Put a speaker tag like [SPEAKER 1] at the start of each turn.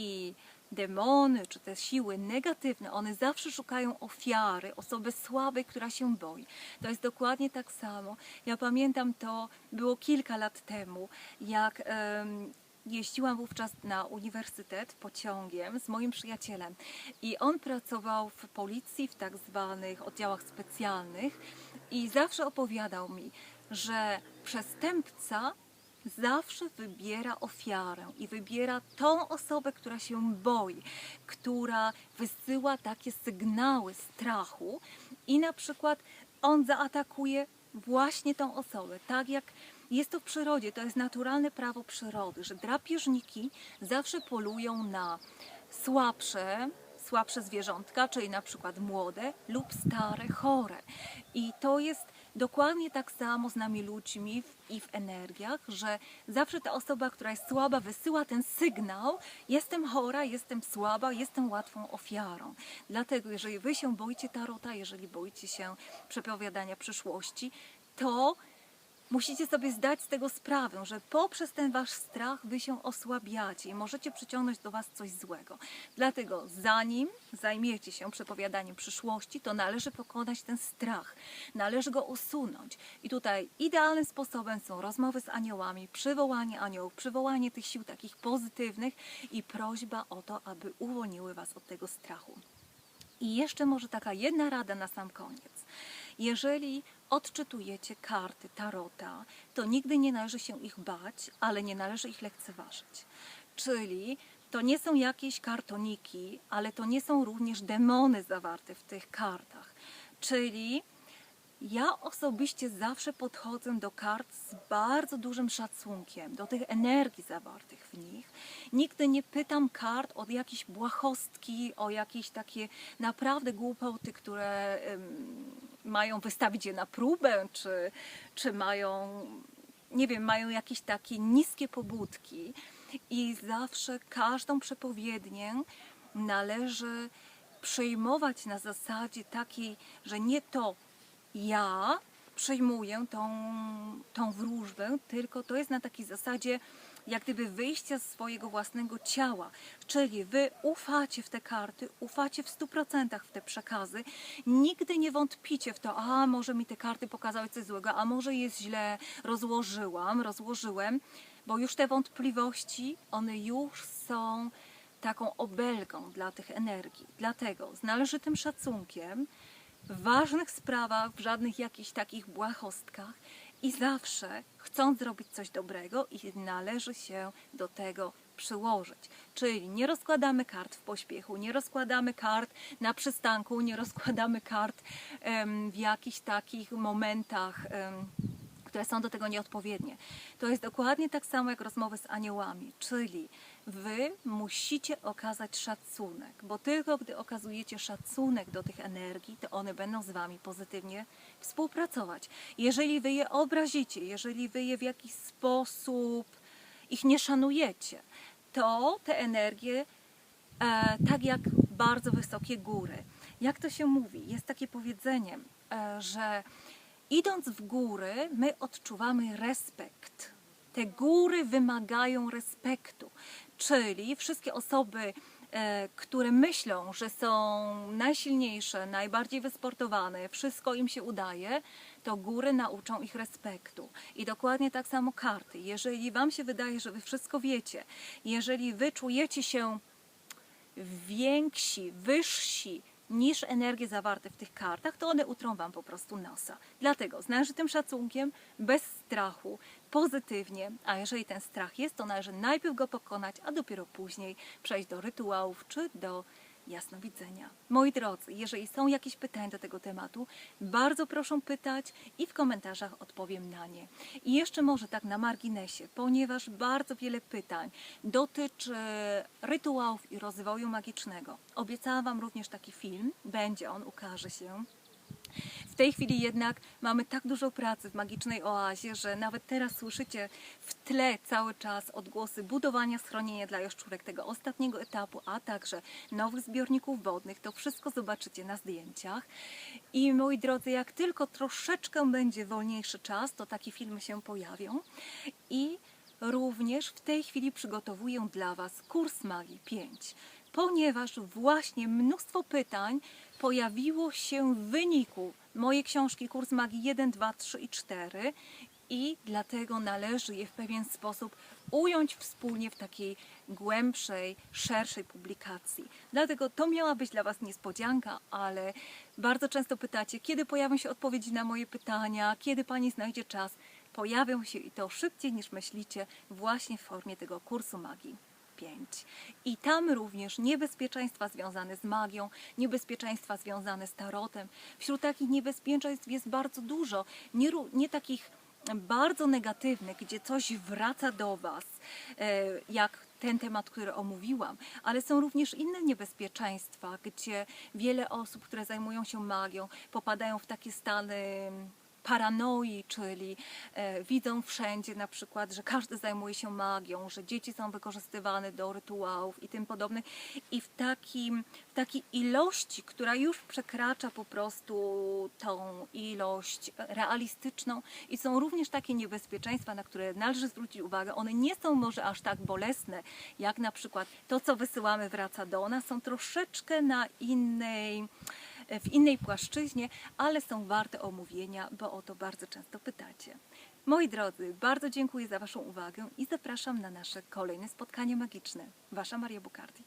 [SPEAKER 1] I demony, czy te siły negatywne, one zawsze szukają ofiary, osoby słabej, która się boi. To jest dokładnie tak samo. Ja pamiętam to, było kilka lat temu, jak em, jeździłam wówczas na uniwersytet pociągiem z moim przyjacielem i on pracował w policji, w tak zwanych oddziałach specjalnych i zawsze opowiadał mi, że przestępca zawsze wybiera ofiarę i wybiera tą osobę, która się boi, która wysyła takie sygnały strachu i na przykład on zaatakuje właśnie tą osobę, tak jak jest to w przyrodzie, to jest naturalne prawo przyrody, że drapieżniki zawsze polują na słabsze, słabsze zwierzątka, czyli na przykład młode lub stare, chore. I to jest dokładnie tak samo z nami ludźmi w, i w energiach, że zawsze ta osoba, która jest słaba, wysyła ten sygnał: jestem chora, jestem słaba, jestem łatwą ofiarą. Dlatego, jeżeli wy się boicie tarota, jeżeli boicie się przepowiadania przyszłości, to Musicie sobie zdać z tego sprawę, że poprzez ten wasz strach wy się osłabiacie i możecie przyciągnąć do was coś złego. Dlatego zanim zajmiecie się przepowiadaniem przyszłości, to należy pokonać ten strach, należy go usunąć. I tutaj idealnym sposobem są rozmowy z aniołami, przywołanie aniołów, przywołanie tych sił takich pozytywnych i prośba o to, aby uwolniły was od tego strachu. I jeszcze może taka jedna rada na sam koniec. Jeżeli odczytujecie karty tarota, to nigdy nie należy się ich bać, ale nie należy ich lekceważyć. Czyli to nie są jakieś kartoniki, ale to nie są również demony zawarte w tych kartach. Czyli ja osobiście zawsze podchodzę do kart z bardzo dużym szacunkiem, do tych energii zawartych w nich. Nigdy nie pytam kart o jakieś błahostki, o jakieś takie naprawdę głupoty, które mają wystawić je na próbę, czy, czy mają, nie wiem, mają jakieś takie niskie pobudki. I zawsze każdą przepowiednię należy przyjmować na zasadzie takiej, że nie to ja przyjmuję tą, tą wróżbę, tylko to jest na takiej zasadzie jak gdyby wyjścia z swojego własnego ciała. Czyli wy ufacie w te karty, ufacie w 100% w te przekazy, nigdy nie wątpicie w to, a może mi te karty pokazały coś złego, a może jest źle rozłożyłam, rozłożyłem, bo już te wątpliwości, one już są taką obelgą dla tych energii. Dlatego z należytym szacunkiem, ważnych sprawach, w żadnych jakichś takich błahostkach i zawsze chcąc zrobić coś dobrego i należy się do tego przyłożyć. Czyli nie rozkładamy kart w pośpiechu, nie rozkładamy kart na przystanku, nie rozkładamy kart w jakichś takich momentach. Które są do tego nieodpowiednie. To jest dokładnie tak samo jak rozmowy z aniołami, czyli wy musicie okazać szacunek, bo tylko gdy okazujecie szacunek do tych energii, to one będą z wami pozytywnie współpracować. Jeżeli wy je obrazicie, jeżeli wy je w jakiś sposób ich nie szanujecie, to te energie e, tak jak bardzo wysokie góry. Jak to się mówi? Jest takie powiedzenie, e, że idąc w góry, my odczuwamy respekt. Te góry wymagają respektu, czyli wszystkie osoby, e, które myślą, że są najsilniejsze, najbardziej wysportowane, wszystko im się udaje, to góry nauczą ich respektu. I dokładnie tak samo karty. Jeżeli Wam się wydaje, że Wy wszystko wiecie, jeżeli Wy czujecie się więksi, wyżsi niż energie zawarte w tych kartach, to one utrą Wam po prostu nosa. Dlatego z należytym szacunkiem, bez strachu, pozytywnie, a jeżeli ten strach jest, to należy najpierw go pokonać, a dopiero później przejść do rytuałów czy do jasnowidzenia. Moi drodzy, jeżeli są jakieś pytania do tego tematu, bardzo proszę pytać i w komentarzach odpowiem na nie. I jeszcze może tak na marginesie, ponieważ bardzo wiele pytań dotyczy rytuałów i rozwoju magicznego. Obiecałam Wam również taki film, będzie on, ukaże się. W tej chwili jednak mamy tak dużo pracy w magicznej oazie, że nawet teraz słyszycie w tle cały czas odgłosy budowania schronienia dla jaszczurek tego ostatniego etapu, a także nowych zbiorników wodnych. To wszystko zobaczycie na zdjęciach. I moi drodzy, jak tylko troszeczkę będzie wolniejszy czas, to takie filmy się pojawią. I również w tej chwili przygotowuję dla Was kurs Magii 5, ponieważ właśnie mnóstwo pytań pojawiło się w wyniku mojej książki Kurs Magii 1, 2, 3 i 4 i dlatego należy je w pewien sposób ująć wspólnie w takiej głębszej, szerszej publikacji. Dlatego to miała być dla Was niespodzianka, ale bardzo często pytacie, kiedy pojawią się odpowiedzi na moje pytania, kiedy Pani znajdzie czas. Pojawią się i to szybciej niż myślicie, właśnie w formie tego kursu magii. 5. I tam również niebezpieczeństwa związane z magią, niebezpieczeństwa związane z tarotem. Wśród takich niebezpieczeństw jest bardzo dużo, nie, nie takich bardzo negatywnych, gdzie coś wraca do Was, e, jak ten temat, który omówiłam, ale są również inne niebezpieczeństwa, gdzie wiele osób, które zajmują się magią, popadają w takie stany paranoi, czyli e, widzą wszędzie na przykład, że każdy zajmuje się magią, że dzieci są wykorzystywane do rytuałów i tym podobnych i w, takim, w takiej ilości, która już przekracza po prostu tą ilość realistyczną i są również takie niebezpieczeństwa, na które należy zwrócić uwagę. One nie są może aż tak bolesne, jak na przykład to, co wysyłamy wraca do nas, są troszeczkę na innej w innej płaszczyźnie, ale są warte omówienia, bo o to bardzo często pytacie. Moi drodzy, bardzo dziękuję za Waszą uwagę i zapraszam na nasze kolejne spotkanie magiczne. Wasza Maria Bukardi.